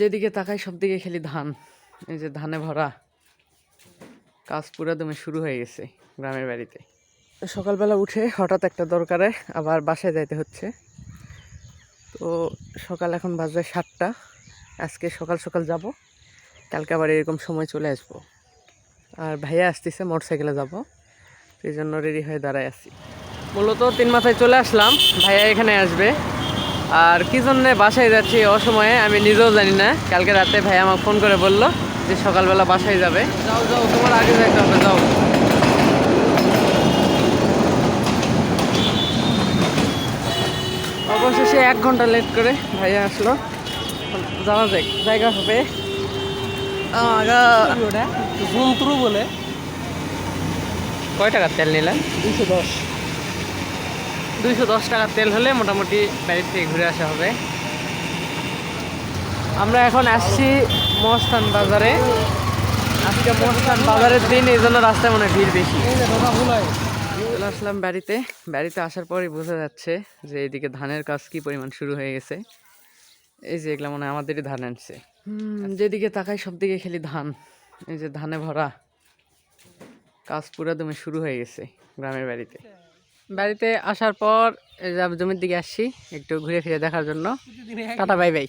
যেদিকে তাকাই সব দিকে খালি ধান। এই যে ধানে ভরা কাজ পুরো দমে শুরু হয়ে গেছে গ্রামের বাড়িতে। সকালবেলা উঠে হঠাৎ একটা দরকারে আবার বাসায় যাইতে হচ্ছে। তো সকাল এখন বাজে সাতটা। আজকে সকাল সকাল যাব। কালকে আবার এরকম সময় চলে আসব। আর ভাইয়া আসতেছে, মোটরসাইকেলে যাব। সেই জন্য রেডি হয়ে দাঁড়ায় আছি। মূলত তিন মাথায় চলে আসলাম। ভাইয়া এখানে আসবে। আর কি জন্যে বাসায় যাচ্ছি অসময়ে আমি নিজেও জানি না। কালকে রাতে ভাই আমাকে ফোন করে বলল যে সকালবেলা বাসায় যাবে। যাও যাও তোমার আগে যাইতে হবে যাও। অবশেষে এক ঘণ্টা লেট করে ভাইয়া আসলো। যাওয়া যাক জায়গা হবে। বলে। কয় টাকার তেল নিলেন? দুশো দশ। দুইশো দশ টাকার তেল হলে মোটামুটি বাড়ির থেকে ঘুরে আসা হবে। আমরা এখন আসছি মহস্থান বাজারে। আজকে মহস্থান বাজারের দিন এই জন্য রাস্তায় মনে ভিড় বেশি। চলে আসলাম বাড়িতে। বাড়িতে আসার পরই বোঝা যাচ্ছে যে এদিকে ধানের কাজ কি পরিমাণ শুরু হয়ে গেছে। এই যে এগুলো মনে হয় আমাদেরই ধান আনছে। হুম যেদিকে তাকাই সব দিকে খালি ধান। এই যে ধানে ভরা। কাজ পুরো দমে শুরু হয়ে গেছে গ্রামের বাড়িতে। বাড়িতে আসার পর জমির দিকে আসছি একটু ঘুরে ফিরে দেখার জন্য। Tata bye bye.